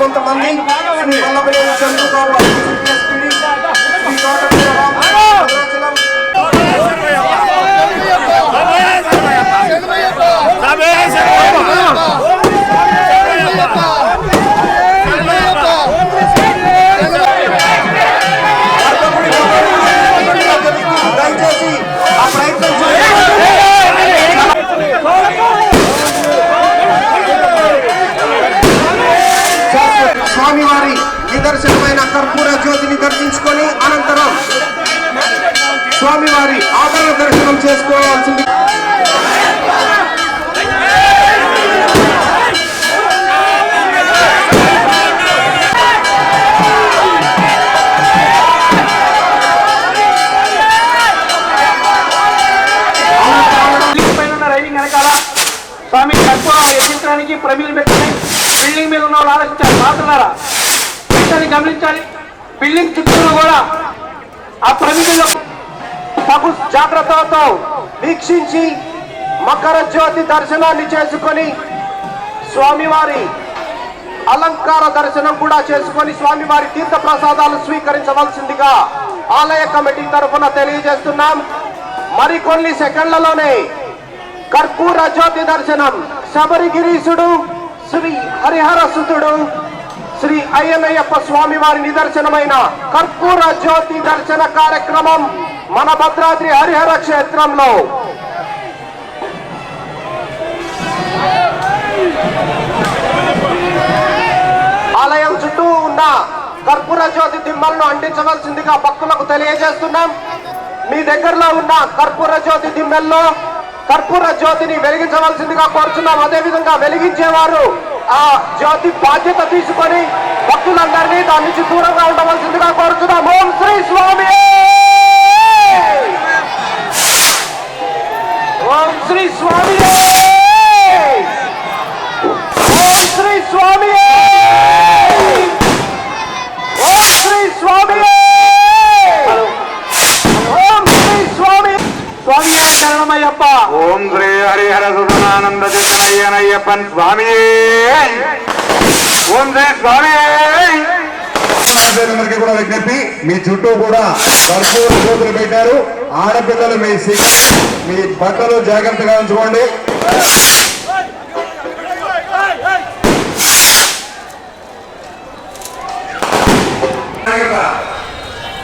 సహకరిస్తున్న మరికొంతమంది శ్రీ చేసుకొని అనంతరం స్వామివారి ఆదరణ దర్శనం చేసుకోవాల్సింది. పైన ఉన్న వెనకాల స్వామి తక్కువ ఎక్కించడానికి ప్రమిలు పెట్టుకుని బిల్డింగ్ మీద ఉన్న వాళ్ళు ఆలోచించాలి మాట్లాడారా గమనించాలి. బిల్డింగ్ చుట్టూరు కూడా ఆ ప్రమిదిలో తగు జాగ్రత్తలతో వీక్షించి మకర జ్యోతి దర్శనాన్ని చేసుకొని స్వామివారి అలంకార దర్శనం కూడా చేసుకొని స్వామివారి తీర్థ ప్రసాదాలు స్వీకరించవలసిందిగా ఆలయ కమిటీ తరఫున తెలియజేస్తున్నాం. మరికొన్ని సెకండ్లలోనే కర్పూర జ్యోతి దర్శనం శబరిగిరీశుడు శ్రీ హరిహర సుతుడు శ్రీ అయ్యనయ్యప్ప స్వామి వారి నిదర్శనమైన కర్పూర జ్యోతి దర్శన కార్యక్రమం మన భద్రాద్రి హరిహర క్షేత్రంలో. ఆలయం చుట్టూ ఉన్న కర్పూర జ్యోతి దిమ్మలను అంటించవలసిందిగా భక్తులకు తెలియజేస్తున్నాం. మీ దగ్గరలో ఉన్న కర్పూర జ్యోతి దిమ్మెల్లో కర్పూర జ్యోతిని వెలిగించవలసిందిగా కోరుతున్నాం అదేవిధంగా వెలిగించేవారు ఆ జ్యోతి బాధ్యత తీసుకొని భక్తులందరినీ దాని నుంచి దూరంగా ఉండవలసిందిగా కోరుతున్నాం ఓం శ్రీ స్వామి! ఓం శ్రీ స్వామి! ఓం శ్రీ స్వామి! ఓం శ్రీ స్వామి! ఓం శ్రీ స్వామి! స్వామి శరణమయ్యప్ప! ఓం శ్రీ హరిహర చైతన్యనయ్యప్పన్ స్వామి ఓం శ్రీ స్వామి అందరికీ కూడా విజ్ఞప్తి మీ చుట్టూ కూడా కర్పూర జ్యోతులు పెట్టారు. ఆడపిల్లలు మీ మీ బట్టలు జాగ్రత్తగా ఉంచుకోండి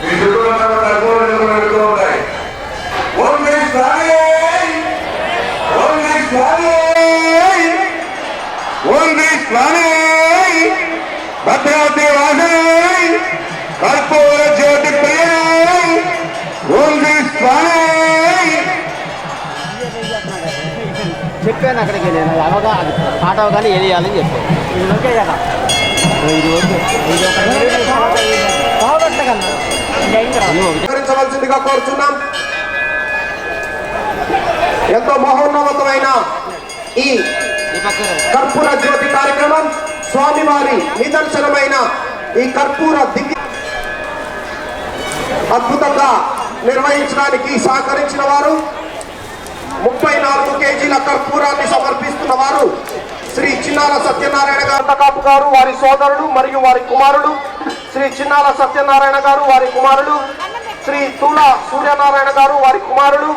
మీ చుట్టూ ఉన్న కర్పూర జ్యోతులు పెడుతూ ఉంటాయి ఓం శ్రీ స్వామి ఓం శ్రీ స్వామి ఓం శ్రీ స్వామి. భద్రాద్రి వాసనే కర్పూర జ్యోతి ప్రియై. ఓం శ్రీ స్వామి. చెప్పాను అక్కడికి నేను అవగా పాట అవగానే వేయాలని చెప్పాను. ఇది ఓకే కదా? ఇది ఓకే. ఇది ఒక పోగొట్టగలను స్వీకరించవలసిందిగా కోరుచున్నాం. ఎంతో మహోన్నతమైన ఈ కర్పూర. జ్యోతి కార్యక్రమం స్వామివారి నిదర్శనమైన ఈ కర్పూర దివ్య అద్భుతంగా నిర్వహించడానికి సహకరించిన వారు ముప్పై నాలుగు కేజీల కర్పూరాన్ని సమర్పిస్తున్న వారు శ్రీ చిన్నాల సత్యనారాయణ గారు గారు వారి సోదరుడు మరియు వారి కుమారుడు శ్రీ చిన్నాల సత్యనారాయణ గారు వారి కుమారుడు శ్రీ తుల సూర్యనారాయణ గారు వారి కుమారుడు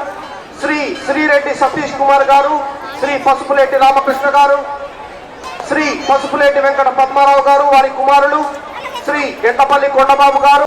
శ్రీ శ్రీరెడ్డి సతీష్ కుమార్ గారు శ్రీ పసుపులేటి రామకృష్ణ గారు శ్రీ పసుపులేటి వెంకట పద్మారావు గారు వారి కుమారులు శ్రీ ఎంతపల్లి కొండబాబు గారు.